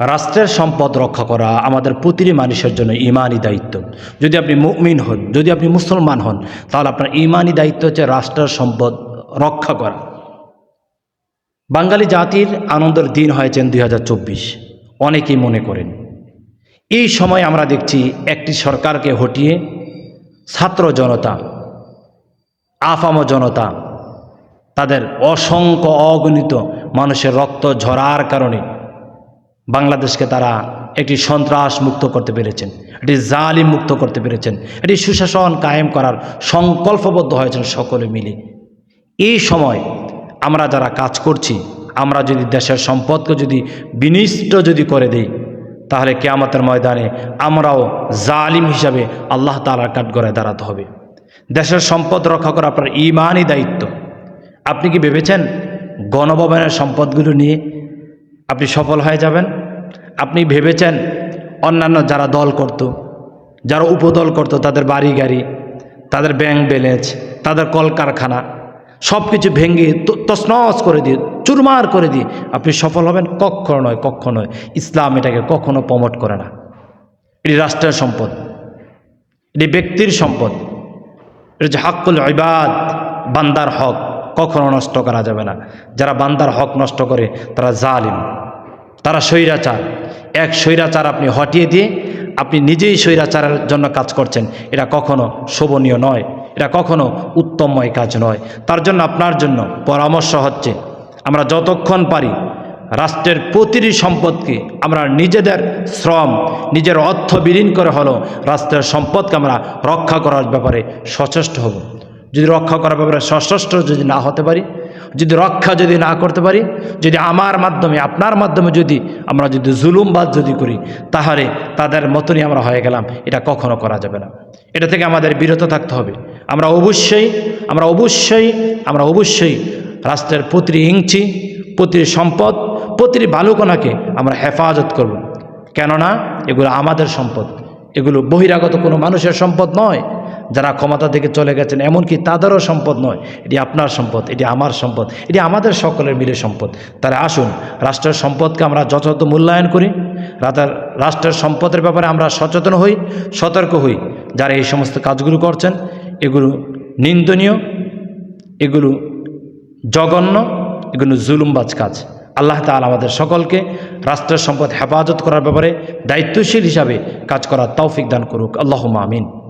রাষ্ট্রের সম্পদ রক্ষা করা আমাদের প্রতিটি মানুষের জন্য ইমানই দায়িত্ব। যদি আপনি মুমিন হন, যদি আপনি মুসলমান হন, তাহলে আপনার ইমানই দায়িত্ব হচ্ছে রাষ্ট্রের সম্পদ রক্ষা করা। বাঙালি জাতির আনন্দের দিন হয়েছেন দুই হাজার চব্বিশ। অনেকেই মনে করেন, এই সময় আমরা দেখছি একটি সরকারকে হটিয়ে ছাত্র জনতা, আফাম জনতা, তাদের অসংখ্য অগণিত মানুষের রক্ত ঝরার কারণে বাংলাদেশকে তারা একটি সন্ত্রাস মুক্ত করতে পেরেছেন, একটি জালিম মুক্ত করতে পেরেছেন এটি সুশাসন কায়েম করার সংকল্পবদ্ধ হয়েছেন সকলে মিলে। এই সময় আমরা যারা কাজ করছি, আমরা যদি দেশের সম্পদকে যদি বিনিষ্ট যদি করে দিই, তাহলে কেয়ামতের ময়দানে আমরাও জালিম হিসাবে আল্লাহ তালার কাঠগড়ায় দাঁড়াতে হবে। দেশের সম্পদ রক্ষা করা আপনার ইমানই দায়িত্ব। আপনি কি ভেবেছেন গণভবনের সম্পদগুলো নিয়ে আপনি সফল হয়ে যাবেন। আপনি ভেবেছেন অন্যান্য যারা দল করত, যারা উপদল করত, তাদের বাড়ি গাড়ি, তাদের ব্যাংক ব্যালেন্স তাদের কলকারখানা সব কিছু ভেঙে ত- তছনছ করে দিয়ে, চুরমার করে দিয়ে আপনি সফল হবেন কখনো নয় কখনো নয়। ইসলাম এটাকে কখনো প্রমোট করে না। এটি রাষ্ট্রের সম্পদ। এটি ব্যক্তির সম্পদ। এটা যে হাক্কুল ইবাদ, বান্দার হক। কখনো নষ্ট করা যাবে না। যারা বান্দার হক নষ্ট করে, তারা জালিম। তারা স্বৈরাচার। এক স্বৈরাচার আপনি হটিয়ে দিয়ে আপনি নিজেই স্বৈরাচারের জন্য কাজ করছেন, এটা কখনো শোভনীয় নয়। এটা কখনো উত্তমময় কাজ নয়। তার জন্য আপনার জন্য পরামর্শ হচ্ছে, আমরা যতক্ষণ পারি রাষ্ট্রের প্রতিটি সম্পদকে আমরা নিজেদের শ্রম, নিজের অর্থ বিলীন করে হলো রাষ্ট্রের সম্পদকে আমরা রক্ষা করার ব্যাপারে সচেষ্ট হব। যদি রক্ষা করার ব্যাপারে সশস্ত্র যদি না হতে পারি, যদি রক্ষা যদি না করতে পারি, যদি আমার মাধ্যমে, আপনার মাধ্যমে যদি আমরা যদি জুলুমবাদ যদি করি, তাহলে তাদের মতনই আমরা হয়ে গেলাম। এটা কখনো করা যাবে না। এটা থেকে আমাদের বিরত থাকতে হবে। আমরা অবশ্যই আমরা অবশ্যই আমরা অবশ্যই রাষ্ট্রের প্রতিটি ইঞ্চি, প্রতিটি সম্পদ, প্রতিটি বালুকণাকে আমরা হেফাজত করব। কেননা এগুলো আমাদের সম্পদ। এগুলো বহিরাগত কোনো মানুষের সম্পদ নয়। যারা ক্ষমতা থেকে চলে গেছেন, এমনকি তাদেরও সম্পদ নয়। এটি আপনার সম্পদ, এটি আমার সম্পদ, এটি আমাদের সকলের মিলে সম্পদ। তাহলে আসুন, রাষ্ট্রের সম্পদকে আমরা যথাযথ মূল্যায়ন করি। রাতার রাষ্ট্রের সম্পদের ব্যাপারে আমরা সচেতন হই, সতর্ক হই। যারা এই সমস্ত কাজগুলো করছেন, এগুলো নিন্দনীয়, এগুলো জঘন্য, এগুলো জুলুমবাজ কাজ। আল্লাহ তাআলা আমাদের সকলকে রাষ্ট্রের সম্পদ হেফাজত করার ব্যাপারে দায়িত্বশীল হিসাবে কাজ করার তৌফিক দান করুক। আল্লাহ আমিন।